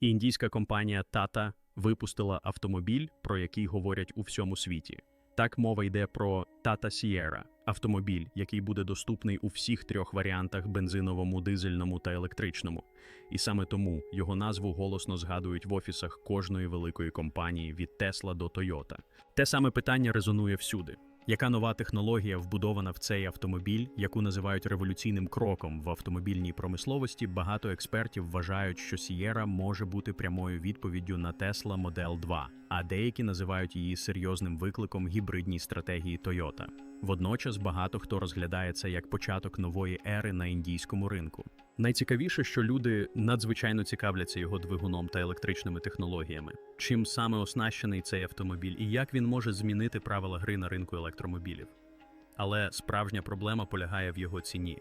Індійська компанія Tata випустила автомобіль, про який говорять у всьому світі. Так мова йде про Tata Sierra – автомобіль, який буде доступний у всіх трьох варіантах бензиновому, дизельному та електричному. І саме тому його назву голосно згадують в офісах кожної великої компанії від Tesla до Toyota. Те саме питання резонує всюди. Яка нова технологія вбудована в цей автомобіль, яку називають революційним кроком в автомобільній промисловості? Багато експертів вважають, що Sierra може бути прямою відповіддю на Tesla Model 2, а деякі називають її серйозним викликом гібридній стратегії Toyota. Водночас багато хто розглядає це як початок нової ери на індійському ринку. Найцікавіше, що люди надзвичайно цікавляться його двигуном та електричними технологіями. Чим саме оснащений цей автомобіль і як він може змінити правила гри на ринку електромобілів. Але справжня проблема полягає в його ціні.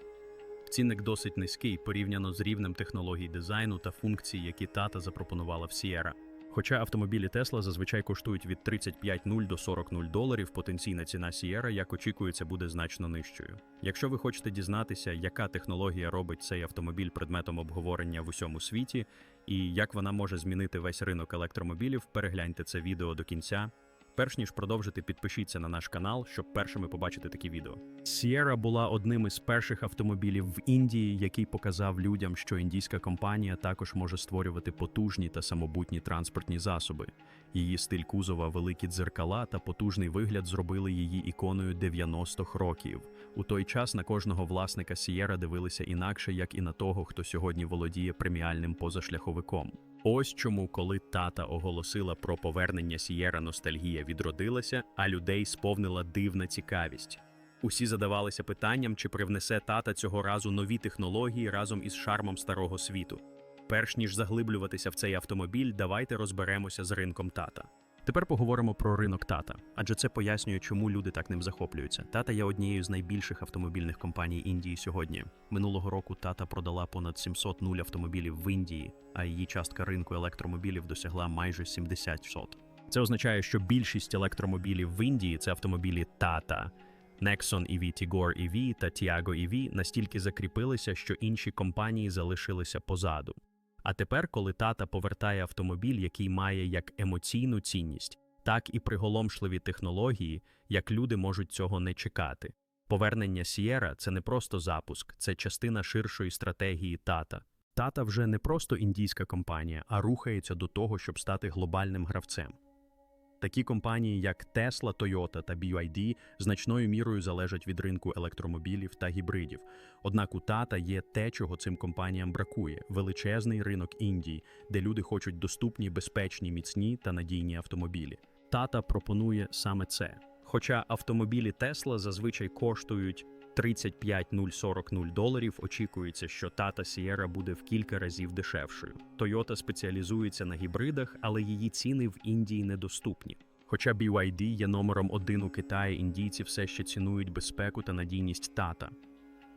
Цінник досить низький порівняно з рівнем технологій дизайну та функцій, які тата запропонувала в Sierra. Хоча автомобілі Тесла зазвичай коштують від 35,0 до 40,0 доларів, потенційна ціна Sierra, як очікується, буде значно нижчою. Якщо ви хочете дізнатися, яка технологія робить цей автомобіль предметом обговорення в усьому світі, і як вона може змінити весь ринок електромобілів, перегляньте це відео до кінця. Перш ніж продовжити, підпишіться на наш канал, щоб першими побачити такі відео. Sierra була одним із перших автомобілів в Індії, який показав людям, що індійська компанія також може створювати потужні та самобутні транспортні засоби. Її стиль кузова, великі дзеркала та потужний вигляд зробили її іконою 90-х років. У той час на кожного власника Sierra дивилися інакше, як і на того, хто сьогодні володіє преміальним позашляховиком. Ось чому, коли тата оголосила про повернення Сієра, ностальгія відродилася, а людей сповнила дивна цікавість. Усі задавалися питанням, чи привнесе тата цього разу нові технології разом із шармом старого світу. Перш ніж заглиблюватися в цей автомобіль, давайте розберемося з ринком тата. Тепер поговоримо про ринок тата, адже це пояснює, чому люди так ним захоплюються. Тата є однією з найбільших автомобільних компаній Індії сьогодні. Минулого року тата продала понад 700 нуль автомобілів в Індії, а її частка ринку електромобілів досягла майже 70%. Це означає, що більшість електромобілів в Індії це автомобілі тата. Nexon EV, Tigor EV та Tiago EV настільки закріпилися, що інші компанії залишилися позаду. А тепер, коли тата повертає автомобіль, який має як емоційну цінність, так і приголомшливі технології, як люди можуть цього не чекати. Повернення Сієра – це не просто запуск, це частина ширшої стратегії тата. Тата вже не просто індійська компанія, а рухається до того, щоб стати глобальним гравцем. Такі компанії, як Tesla, Toyota та BYD, значною мірою залежать від ринку електромобілів та гібридів. Однак у Тата є те, чого цим компаніям бракує: величезний ринок Індії, де люди хочуть доступні, безпечні, міцні та надійні автомобілі. Тата пропонує саме це. Хоча автомобілі Tesla зазвичай коштують 35 040 0 доларів, очікується, що Tata Sierra буде в кілька разів дешевшою. Toyota спеціалізується на гібридах, але її ціни в Індії недоступні. Хоча BYD є номером один у Китаї, індійці все ще цінують безпеку та надійність Tata.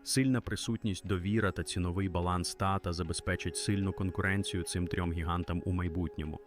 Сильна присутність, довіра та ціновий баланс Tata забезпечать сильну конкуренцію цим трьом гігантам у майбутньому.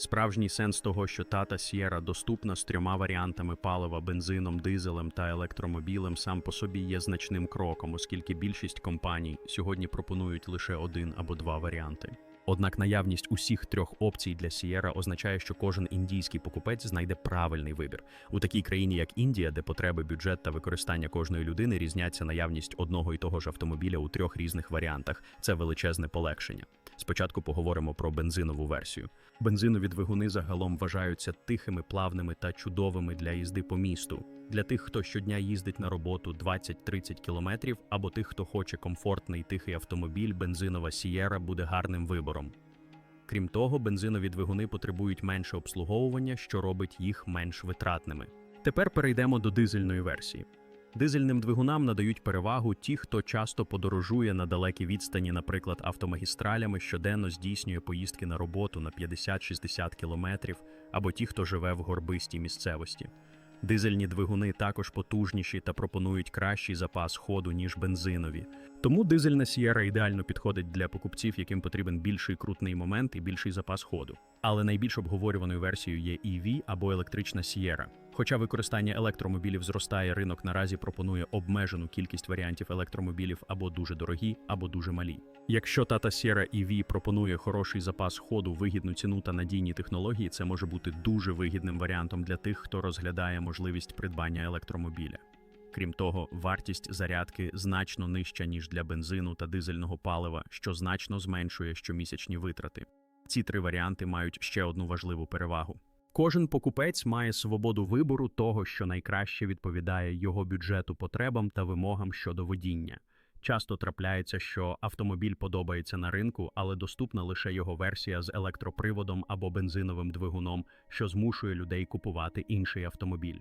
Справжній сенс того, що тата сієра доступна з трьома варіантами палива бензином, дизелем та електромобілем, сам по собі є значним кроком, оскільки більшість компаній сьогодні пропонують лише один або два варіанти. Однак наявність усіх трьох опцій для Sierra означає, що кожен індійський покупець знайде правильний вибір. У такій країні, як Індія, де потреби, бюджет та використання кожної людини різняться наявність одного і того ж автомобіля у трьох різних варіантах. Це величезне полегшення. Спочатку поговоримо про бензинову версію. Бензинові двигуни загалом вважаються тихими, плавними та чудовими для їзди по місту. Для тих, хто щодня їздить на роботу 20-30 кілометрів, або тих, хто хоче комфортний тихий автомобіль, бензинова Sierra буде гарним вибором. Крім того, бензинові двигуни потребують менше обслуговування, що робить їх менш витратними. Тепер перейдемо до дизельної версії. Дизельним двигунам надають перевагу ті, хто часто подорожує на далекі відстані, наприклад, автомагістралями, щоденно здійснює поїздки на роботу на 50-60 кілометрів, або ті, хто живе в горбистій місцевості. Дизельні двигуни також потужніші та пропонують кращий запас ходу, ніж бензинові. Тому дизельна сієра ідеально підходить для покупців, яким потрібен більший крутний момент і більший запас ходу. Але найбільш обговорюваною версією є EV або електрична Sierra. Хоча використання електромобілів зростає, ринок наразі пропонує обмежену кількість варіантів електромобілів або дуже дорогі, або дуже малі. Якщо Tata Sierra EV пропонує хороший запас ходу, вигідну ціну та надійні технології, це може бути дуже вигідним варіантом для тих, хто розглядає можливість придбання електромобіля. Крім того, вартість зарядки значно нижча ніж для бензину та дизельного палива, що значно зменшує щомісячні витрати. Ці три варіанти мають ще одну важливу перевагу. Кожен покупець має свободу вибору того, що найкраще відповідає його бюджету, потребам та вимогам щодо водіння. Часто трапляється, що автомобіль подобається на ринку, але доступна лише його версія з електроприводом або бензиновим двигуном, що змушує людей купувати інший автомобіль.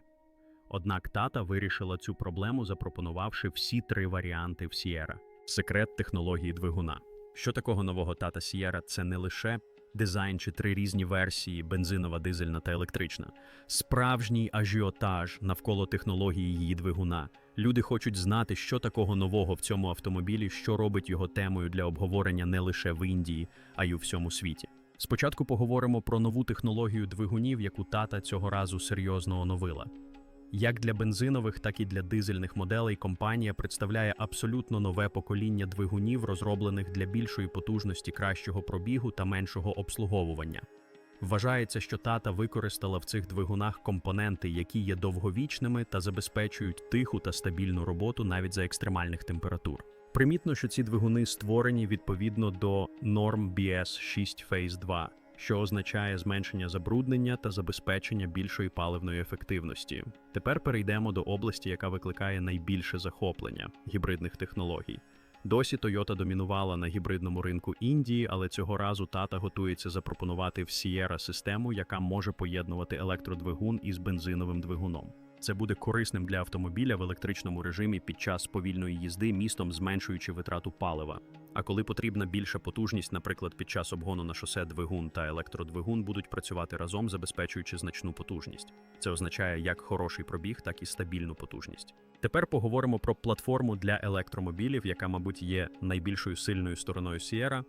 Однак тата вирішила цю проблему, запропонувавши всі три варіанти в Sierra. Секрет технології двигуна. Що такого нового Tata Sierra – це не лише дизайн чи три різні версії бензинова, дизельна та електрична. Справжній ажіотаж навколо технології її двигуна. Люди хочуть знати, що такого нового в цьому автомобілі, що робить його темою для обговорення не лише в Індії, а й у всьому світі. Спочатку поговоримо про нову технологію двигунів, яку тата цього разу серйозно оновила. Як для бензинових, так і для дизельних моделей компанія представляє абсолютно нове покоління двигунів, розроблених для більшої потужності, кращого пробігу та меншого обслуговування. Вважається, що тата використала в цих двигунах компоненти, які є довговічними та забезпечують тиху та стабільну роботу навіть за екстремальних температур. Примітно, що ці двигуни створені відповідно до норм BS 6 Phase 2, що означає зменшення забруднення та забезпечення більшої паливної ефективності. Тепер перейдемо до області, яка викликає найбільше захоплення гібридних технологій. Досі Toyota домінувала на гібридному ринку Індії, але цього разу Tata готується запропонувати в Sierra систему, яка може поєднувати електродвигун із бензиновим двигуном. Це буде корисним для автомобіля в електричному режимі під час повільної їзди містом, зменшуючи витрату палива. А коли потрібна більша потужність, наприклад, під час обгону на шосе двигун та електродвигун будуть працювати разом, забезпечуючи значну потужність. Це означає як хороший пробіг, так і стабільну потужність. Тепер поговоримо про платформу для електромобілів, яка, мабуть, є найбільшою сильною стороною Sierra.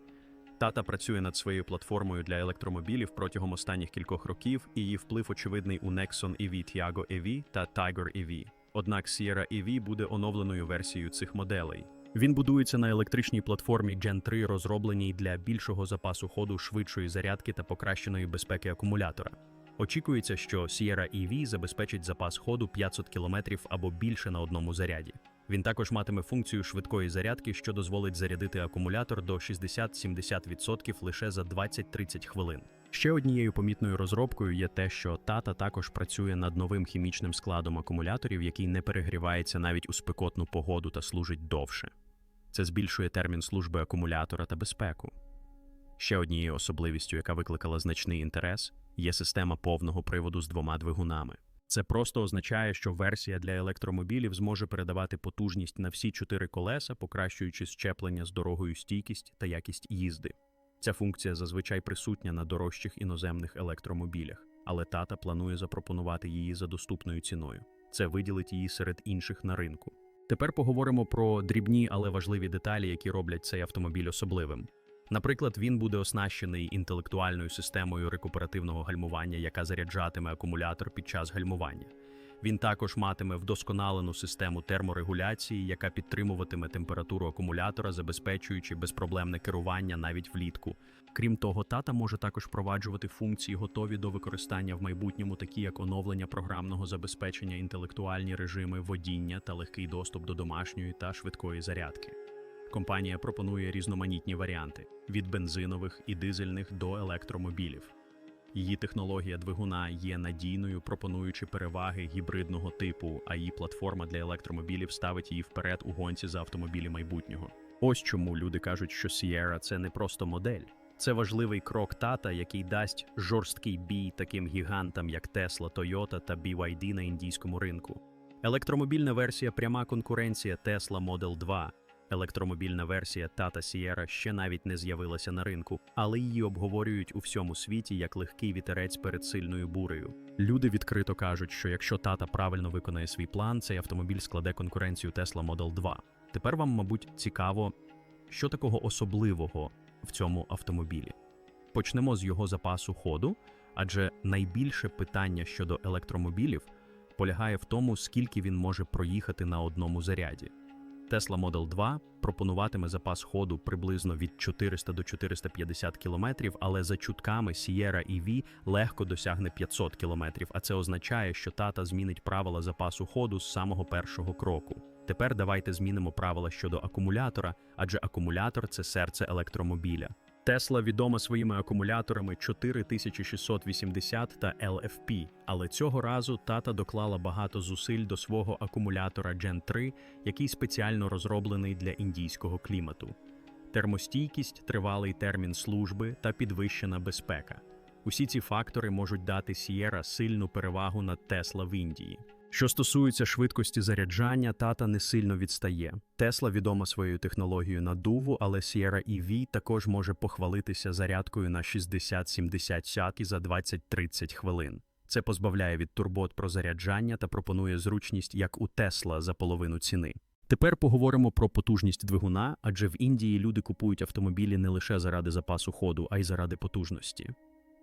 Тата працює над своєю платформою для електромобілів протягом останніх кількох років, і її вплив очевидний у Nexon EV Tiago EV та Tiger EV. Однак Sierra EV буде оновленою версією цих моделей. Він будується на електричній платформі Gen 3, розробленій для більшого запасу ходу, швидшої зарядки та покращеної безпеки акумулятора. Очікується, що Sierra EV забезпечить запас ходу 500 км або більше на одному заряді. Він також матиме функцію швидкої зарядки, що дозволить зарядити акумулятор до 60-70% лише за 20-30 хвилин. Ще однією помітною розробкою є те, що тата також працює над новим хімічним складом акумуляторів, який не перегрівається навіть у спекотну погоду та служить довше. Це збільшує термін служби акумулятора та безпеку. Ще однією особливістю, яка викликала значний інтерес, є система повного приводу з двома двигунами. Це просто означає, що версія для електромобілів зможе передавати потужність на всі чотири колеса, покращуючи щеплення з дорогою стійкість та якість їзди. Ця функція зазвичай присутня на дорожчих іноземних електромобілях, але тата планує запропонувати її за доступною ціною. Це виділить її серед інших на ринку. Тепер поговоримо про дрібні, але важливі деталі, які роблять цей автомобіль особливим. Наприклад, він буде оснащений інтелектуальною системою рекуперативного гальмування, яка заряджатиме акумулятор під час гальмування. Він також матиме вдосконалену систему терморегуляції, яка підтримуватиме температуру акумулятора, забезпечуючи безпроблемне керування навіть влітку. Крім того, тата може також впроваджувати функції, готові до використання в майбутньому, такі як оновлення програмного забезпечення, інтелектуальні режими водіння та легкий доступ до домашньої та швидкої зарядки. Компанія пропонує різноманітні варіанти від бензинових і дизельних до електромобілів. Її технологія двигуна є надійною, пропонуючи переваги гібридного типу, а її платформа для електромобілів ставить її вперед у гонці за автомобілі майбутнього. Ось чому люди кажуть, що Sierra – це не просто модель. Це важливий крок тата, який дасть жорсткий бій таким гігантам, як Tesla, Toyota та BYD на індійському ринку. Електромобільна версія пряма конкуренція Tesla Model 2. Електромобільна версія Tata Sierra ще навіть не з'явилася на ринку, але її обговорюють у всьому світі як легкий вітерець перед сильною бурею. Люди відкрито кажуть, що якщо тата правильно виконає свій план, цей автомобіль складе конкуренцію Tesla Model 2. Тепер вам, мабуть, цікаво, що такого особливого в цьому автомобілі. Почнемо з його запасу ходу, адже найбільше питання щодо електромобілів полягає в тому, скільки він може проїхати на одному заряді. Tesla Model 2 пропонуватиме запас ходу приблизно від 400 до 450 км, але за чутками Sierra EV легко досягне 500 км, а це означає, що тата змінить правила запасу ходу з самого першого кроку. Тепер давайте змінимо правила щодо акумулятора, адже акумулятор це серце електромобіля. Тесла відома своїми акумуляторами 4680 та LFP, але цього разу тата доклала багато зусиль до свого акумулятора Gen 3, який спеціально розроблений для індійського клімату. Термостійкість, тривалий термін служби та підвищена безпека. Усі ці фактори можуть дати Sierra сильну перевагу над Tesla в Індії. Що стосується швидкості заряджання, тата не сильно відстає. Тесла відома своєю технологією надуву, але Sierra EV також може похвалитися зарядкою на 60-70 сяки за 20-30 хвилин. Це позбавляє від турбот про заряджання та пропонує зручність як у Тесла за половину ціни. Тепер поговоримо про потужність двигуна, адже в Індії люди купують автомобілі не лише заради запасу ходу, а й заради потужності.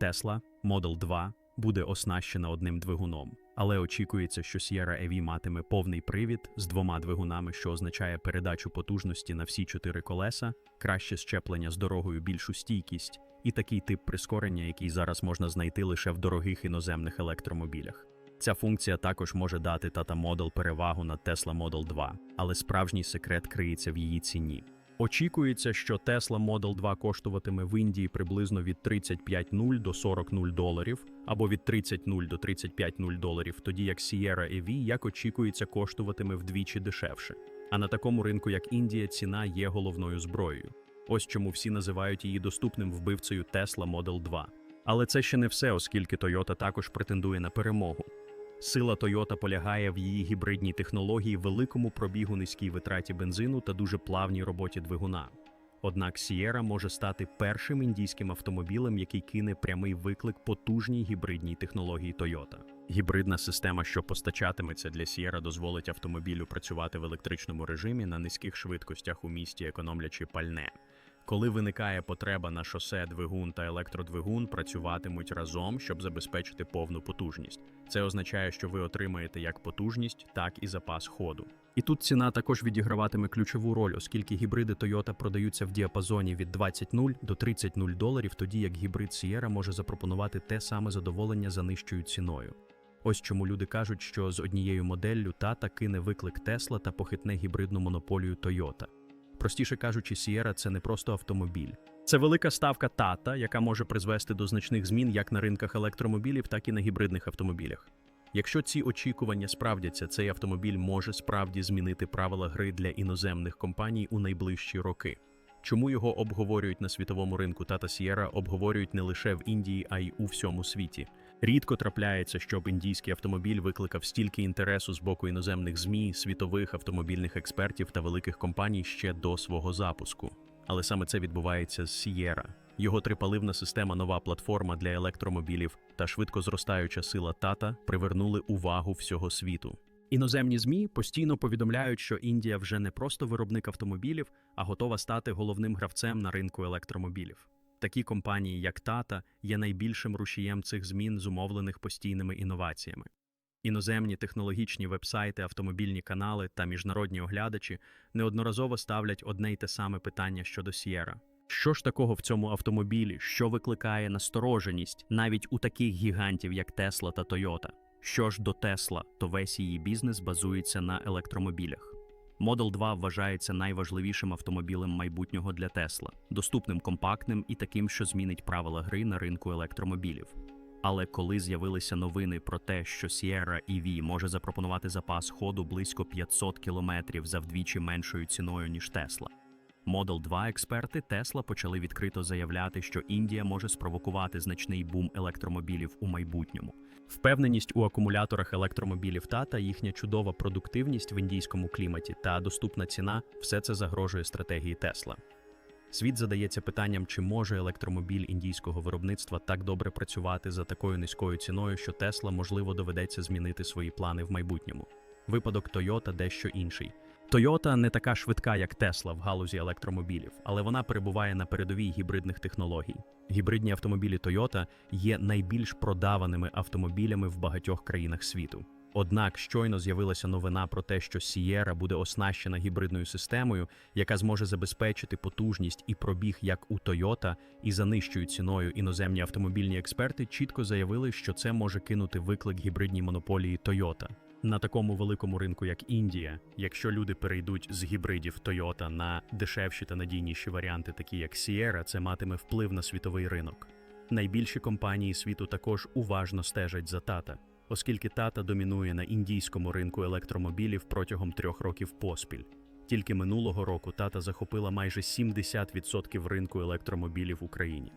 Tesla Model 2 буде оснащена одним двигуном, але очікується, що Sierra EV матиме повний привід з двома двигунами, що означає передачу потужності на всі чотири колеса, краще щеплення з дорогою, більшу стійкість і такий тип прискорення, який зараз можна знайти лише в дорогих іноземних електромобілях. Ця функція також може дати Tata Model перевагу над Tesla Model 2, але справжній секрет криється в її ціні. Очікується, що Tesla Model 2 коштуватиме в Індії приблизно від 35,0 до 40,0 доларів, або від 30,0 до 35,0 доларів, тоді як Sierra EV, як очікується, коштуватиме вдвічі дешевше. А на такому ринку, як Індія, ціна є головною зброєю. Ось чому всі називають її доступним вбивцею Tesla Model 2. Але це ще не все, оскільки Toyota також претендує на перемогу. Сила Toyota полягає в її гібридній технології, великому пробігу низькій витраті бензину та дуже плавній роботі двигуна. Однак Sierra може стати першим індійським автомобілем, який кине прямий виклик потужній гібридній технології Toyota. Гібридна система, що постачатиметься для Sierra, дозволить автомобілю працювати в електричному режимі на низьких швидкостях у місті, економлячи пальне. Коли виникає потреба на шосе, двигун та електродвигун працюватимуть разом, щоб забезпечити повну потужність. Це означає, що ви отримаєте як потужність, так і запас ходу. І тут ціна також відіграватиме ключову роль, оскільки гібриди Toyota продаються в діапазоні від 20.0 до 30.0 доларів, тоді як гібрид Sierra може запропонувати те саме задоволення за нижчою ціною. Ось чому люди кажуть, що з однією моделлю тата кине виклик Tesla та похитне гібридну монополію Toyota. Простіше кажучи, Sierra – це не просто автомобіль. Це велика ставка тата, яка може призвести до значних змін як на ринках електромобілів, так і на гібридних автомобілях. Якщо ці очікування справдяться, цей автомобіль може справді змінити правила гри для іноземних компаній у найближчі роки. Чому його обговорюють на світовому ринку Tata Sierra обговорюють не лише в Індії, а й у всьому світі. Рідко трапляється, щоб індійський автомобіль викликав стільки інтересу з боку іноземних ЗМІ, світових автомобільних експертів та великих компаній ще до свого запуску. Але саме це відбувається з Sierra. Його трипаливна система, нова платформа для електромобілів та швидко зростаюча сила тата привернули увагу всього світу. Іноземні ЗМІ постійно повідомляють, що Індія вже не просто виробник автомобілів, а готова стати головним гравцем на ринку електромобілів. Такі компанії, як Тата, є найбільшим рушієм цих змін, зумовлених постійними інноваціями. Іноземні технологічні вебсайти, автомобільні канали та міжнародні оглядачі неодноразово ставлять одне й те саме питання щодо Sierra. Що ж такого в цьому автомобілі, що викликає настороженість навіть у таких гігантів, як Tesla та Toyota? Що ж до Tesla, то весь її бізнес базується на електромобілях. Model 2 вважається найважливішим автомобілем майбутнього для Tesla, доступним компактним і таким, що змінить правила гри на ринку електромобілів. Але коли з'явилися новини про те, що Sierra EV може запропонувати запас ходу близько 500 км за вдвічі меншою ціною, ніж Tesla, Model 2 експерти Tesla почали відкрито заявляти, що Індія може спровокувати значний бум електромобілів у майбутньому. Впевненість у акумуляторах електромобілів Тата, їхня чудова продуктивність в індійському кліматі та доступна ціна все це загрожує стратегії Тесла. Світ задається питанням, чи може електромобіль індійського виробництва так добре працювати за такою низькою ціною, що Тесла можливо доведеться змінити свої плани в майбутньому. Випадок Toyota дещо інший. Toyota не така швидка, як Tesla в галузі електромобілів, але вона перебуває на передовій гібридних технологій. Гібридні автомобілі Toyota є найбільш продаваними автомобілями в багатьох країнах світу. Однак щойно з'явилася новина про те, що Sierra буде оснащена гібридною системою, яка зможе забезпечити потужність і пробіг як у Toyota, і за нижчою ціною іноземні автомобільні експерти чітко заявили, що це може кинути виклик гібридній монополії Toyota. На такому великому ринку, як Індія, якщо люди перейдуть з гібридів Toyota на дешевші та надійніші варіанти, такі як Sierra, це матиме вплив на світовий ринок. Найбільші компанії світу також уважно стежать за Тата, оскільки Тата домінує на індійському ринку електромобілів протягом трьох років поспіль. Тільки минулого року Тата захопила майже 70% ринку електромобілів в Україні.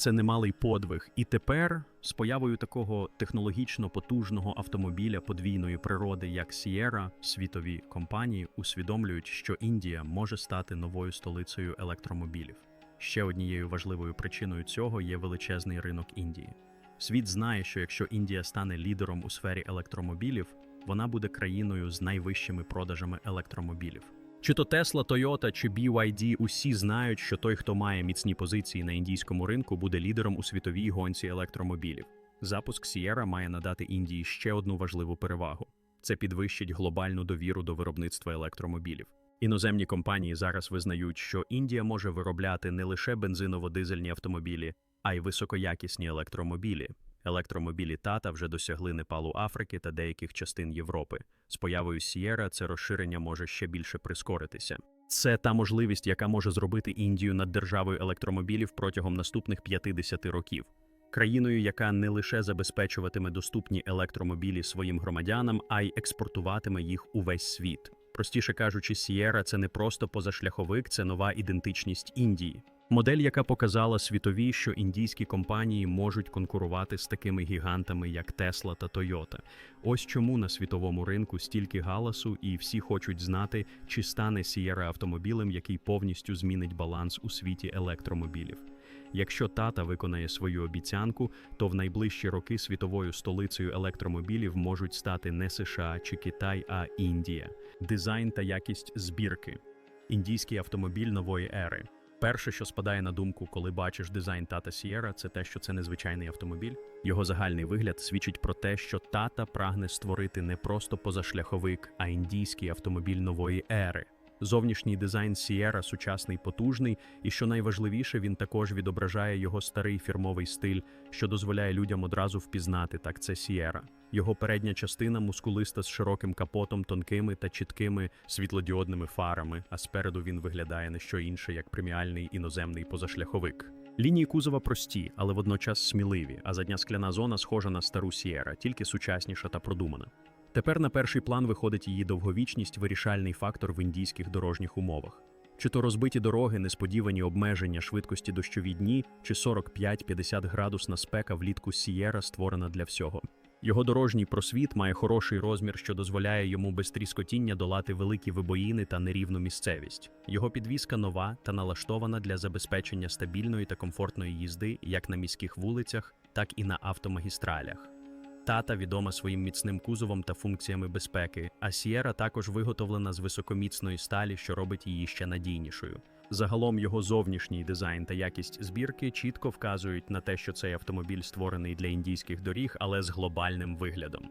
Це немалий подвиг, і тепер, з появою такого технологічно потужного автомобіля подвійної природи, як Sierra, світові компанії усвідомлюють, що Індія може стати новою столицею електромобілів. Ще однією важливою причиною цього є величезний ринок Індії. Світ знає, що якщо Індія стане лідером у сфері електромобілів, вона буде країною з найвищими продажами електромобілів. Чи то Tesla, Toyota чи BYD усі знають, що той, хто має міцні позиції на індійському ринку, буде лідером у світовій гонці електромобілів. Запуск Sierra має надати Індії ще одну важливу перевагу: це підвищить глобальну довіру до виробництва електромобілів. Іноземні компанії зараз визнають, що Індія може виробляти не лише бензиново-дизельні автомобілі, а й високоякісні електромобілі. Електромобілі Тата вже досягли Непалу Африки та деяких частин Європи. З появою Sierra це розширення може ще більше прискоритися. Це та можливість, яка може зробити Індію над державою електромобілів протягом наступних 50 років. Країною, яка не лише забезпечуватиме доступні електромобілі своїм громадянам, а й експортуватиме їх у весь світ. Простіше кажучи, Sierra – це не просто позашляховик, це нова ідентичність Індії. Модель, яка показала світові, що індійські компанії можуть конкурувати з такими гігантами, як Tesla та Toyota. Ось чому на світовому ринку стільки галасу, і всі хочуть знати, чи стане Sierra автомобілем, який повністю змінить баланс у світі електромобілів. Якщо тата виконає свою обіцянку, то в найближчі роки світовою столицею електромобілів можуть стати не США чи Китай, а Індія. Дизайн та якість збірки. Індійський автомобіль нової ери. Перше, що спадає на думку, коли бачиш дизайн тата Сієра, це те, що це незвичайний автомобіль. Його загальний вигляд свідчить про те, що тата прагне створити не просто позашляховик, а індійський автомобіль нової ери. Зовнішній дизайн Sierra сучасний, потужний, і що найважливіше, він також відображає його старий фірмовий стиль, що дозволяє людям одразу впізнати так це Sierra. Його передня частина мускулиста з широким капотом, тонкими та чіткими світлодіодними фарами, а спереду він виглядає не що інше, як преміальний іноземний позашляховик. Лінії кузова прості, але водночас сміливі, а задня скляна зона схожа на стару Sierra, тільки сучасніша та продумана. Тепер на перший план виходить її довговічність, вирішальний фактор в індійських дорожніх умовах. Чи то розбиті дороги, несподівані обмеження швидкості дощові дні, чи 45-50 градусна спека влітку Сієра створена для всього. Його дорожній просвіт має хороший розмір, що дозволяє йому без тріскотіння долати великі вибоїни та нерівну місцевість. Його підвізка нова та налаштована для забезпечення стабільної та комфортної їзди як на міських вулицях, так і на автомагістралях. Тата відома своїм міцним кузовом та функціями безпеки, а Сієра також виготовлена з високоміцної сталі, що робить її ще надійнішою. Загалом його зовнішній дизайн та якість збірки чітко вказують на те, що цей автомобіль створений для індійських доріг, але з глобальним виглядом.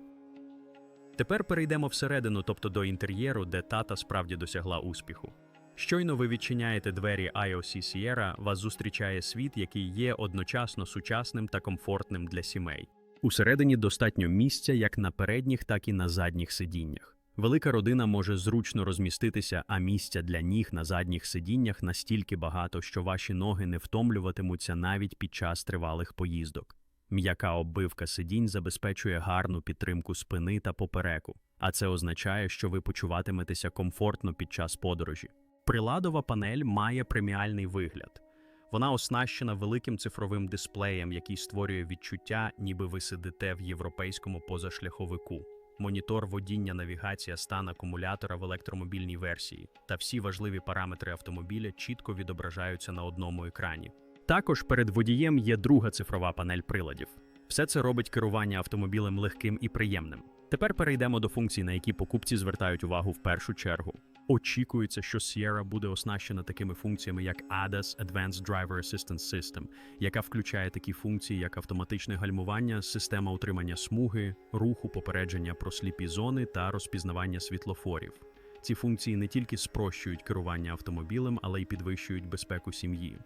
Тепер перейдемо всередину, тобто до інтер'єру, де тата справді досягла успіху. Щойно ви відчиняєте двері IOC Sierra, вас зустрічає світ, який є одночасно сучасним та комфортним для сімей. Усередині достатньо місця як на передніх, так і на задніх сидіннях. Велика родина може зручно розміститися, а місця для ніг на задніх сидіннях настільки багато, що ваші ноги не втомлюватимуться навіть під час тривалих поїздок. М'яка оббивка сидінь забезпечує гарну підтримку спини та попереку, а це означає, що ви почуватиметеся комфортно під час подорожі. Приладова панель має преміальний вигляд. Вона оснащена великим цифровим дисплеєм, який створює відчуття, ніби ви сидите в європейському позашляховику. Монітор водіння, навігація, стан акумулятора в електромобільній версії та всі важливі параметри автомобіля чітко відображаються на одному екрані. Також перед водієм є друга цифрова панель приладів. Все це робить керування автомобілем легким і приємним. Тепер перейдемо до функцій, на які покупці звертають увагу в першу чергу. Очікується, що Sierra буде оснащена такими функціями, як ADAS Advanced Driver Assistance System, яка включає такі функції, як автоматичне гальмування, система утримання смуги, руху, попередження про сліпі зони та розпізнавання світлофорів. Ці функції не тільки спрощують керування автомобілем, але й підвищують безпеку сім'ї.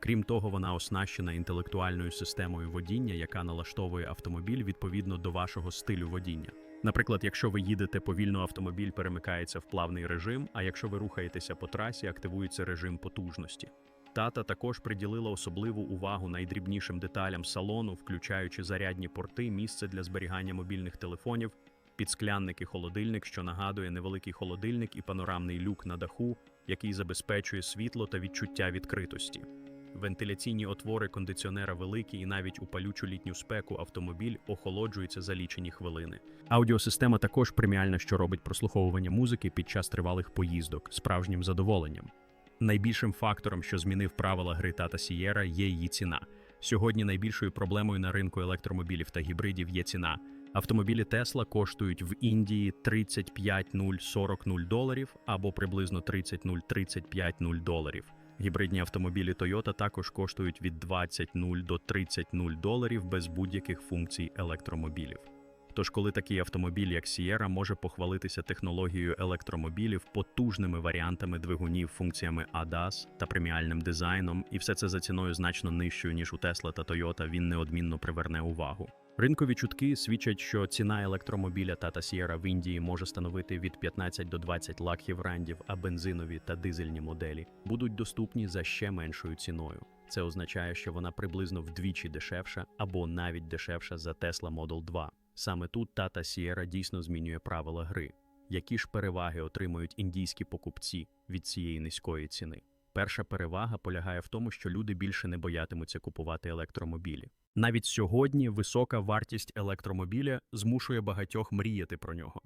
Крім того, вона оснащена інтелектуальною системою водіння, яка налаштовує автомобіль відповідно до вашого стилю водіння. Наприклад, якщо ви їдете повільно, автомобіль перемикається в плавний режим, а якщо ви рухаєтеся по трасі, активується режим потужності. Тата також приділила особливу увагу найдрібнішим деталям салону, включаючи зарядні порти, місце для зберігання мобільних телефонів, підсклянник і холодильник, що нагадує невеликий холодильник і панорамний люк на даху, який забезпечує світло та відчуття відкритості. Вентиляційні отвори кондиціонера великі, і навіть у палючу літню спеку автомобіль охолоджується за лічені хвилини. Аудіосистема також преміальна, що робить прослуховування музики під час тривалих поїздок справжнім задоволенням. Найбільшим фактором, що змінив правила гри Tata Sierra, є її ціна. Сьогодні найбільшою проблемою на ринку електромобілів та гібридів є ціна. Автомобілі Tesla коштують в Індії 35 0 40 0 доларів або приблизно 30 0 35 0 доларів. Гібридні автомобілі Toyota також коштують від 20 0 до 30 0 доларів без будь-яких функцій електромобілів. Тож, коли такий автомобіль, як Sierra, може похвалитися технологією електромобілів, потужними варіантами двигунів, функціями ADAS та преміальним дизайном, і все це за ціною значно нижчою, ніж у Tesla та Toyota, він неодмінно приверне увагу. Ринкові чутки свідчать, що ціна електромобіля Tata Sierra в Індії може становити від 15 до 20 лакхів рандів, а бензинові та дизельні моделі будуть доступні за ще меншою ціною. Це означає, що вона приблизно вдвічі дешевша або навіть дешевша за Tesla Model 2. Саме тут Tata Sierra дійсно змінює правила гри. Які ж переваги отримують індійські покупці від цієї низької ціни? Перша перевага полягає в тому, що люди більше не боятимуться купувати електромобілі. Навіть сьогодні висока вартість електромобіля змушує багатьох мріяти про нього.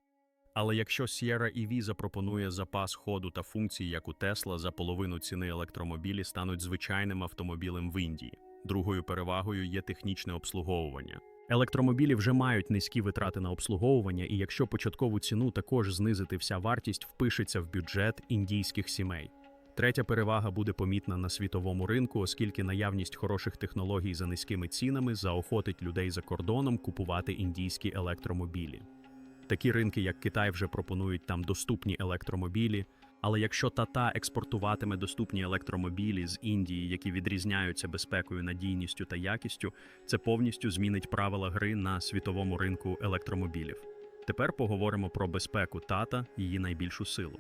Але якщо Sierra EV запропонує запас ходу та функцій, як у Tesla, за половину ціни електромобілі стануть звичайним автомобілем в Індії. Другою перевагою є технічне обслуговування. Електромобілі вже мають низькі витрати на обслуговування, і якщо початкову ціну також знизити вся вартість, впишеться в бюджет індійських сімей. Третя перевага буде помітна на світовому ринку, оскільки наявність хороших технологій за низькими цінами заохотить людей за кордоном купувати індійські електромобілі. Такі ринки, як Китай, вже пропонують там доступні електромобілі. Але якщо Тата експортуватиме доступні електромобілі з Індії, які відрізняються безпекою, надійністю та якістю, це повністю змінить правила гри на світовому ринку електромобілів. Тепер поговоримо про безпеку Тата, її найбільшу силу.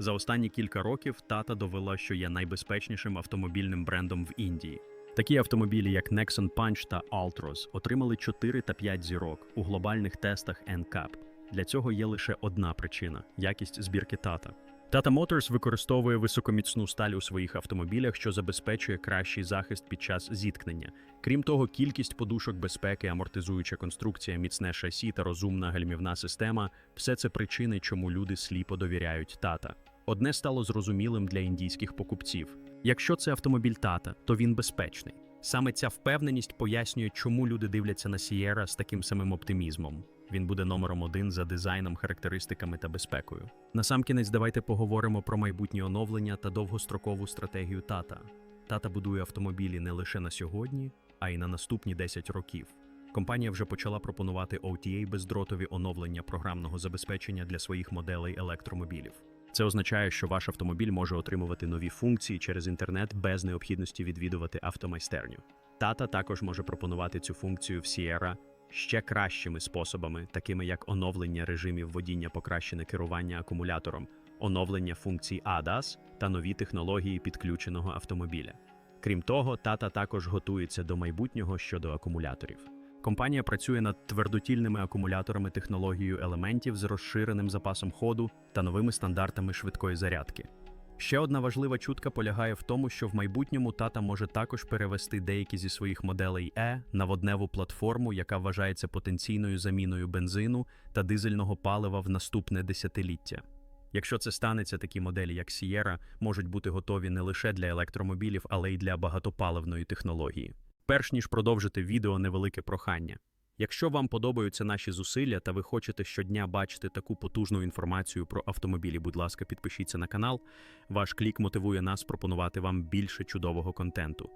За останні кілька років Тата довела, що є найбезпечнішим автомобільним брендом в Індії. Такі автомобілі, як Nexon Punch та Altros, отримали 4 та 5 зірок у глобальних тестах NCAP. Для цього є лише одна причина якість збірки Тата. Tata Motors використовує високоміцну сталь у своїх автомобілях, що забезпечує кращий захист під час зіткнення. Крім того, кількість подушок безпеки, амортизуюча конструкція, міцне шасі та розумна гальмівна система все це причини, чому люди сліпо довіряють Tata. Одне стало зрозумілим для індійських покупців: якщо це автомобіль Tata, то він безпечний. Саме ця впевненість пояснює, чому люди дивляться на Sierra з таким самим оптимізмом. Він буде номером один за дизайном, характеристиками та безпекою. Насамкінець, давайте поговоримо про майбутні оновлення та довгострокову стратегію Тата. Тата будує автомобілі не лише на сьогодні, а й на наступні 10 років. Компанія вже почала пропонувати OTA бездротові оновлення програмного забезпечення для своїх моделей електромобілів. Це означає, що ваш автомобіль може отримувати нові функції через інтернет без необхідності відвідувати автомайстерню. Тата також може пропонувати цю функцію в Sierra ще кращими способами, такими як оновлення режимів водіння, покращене керування акумулятором, оновлення функцій ADAS та нові технології підключеного автомобіля. Крім того, Тата також готується до майбутнього щодо акумуляторів. Компанія працює над твердотільними акумуляторами технологією елементів з розширеним запасом ходу та новими стандартами швидкої зарядки. Ще одна важлива чутка полягає в тому, що в майбутньому тата може також перевести деякі зі своїх моделей E на водневу платформу, яка вважається потенційною заміною бензину та дизельного палива в наступне десятиліття. Якщо це станеться, такі моделі, як Sierra, можуть бути готові не лише для електромобілів, але й для багатопаливної технології. Перш ніж продовжити відео, невелике прохання. Якщо вам подобаються наші зусилля та ви хочете щодня бачити таку потужну інформацію про автомобілі, будь ласка, підпишіться на канал. Ваш клік мотивує нас пропонувати вам більше чудового контенту.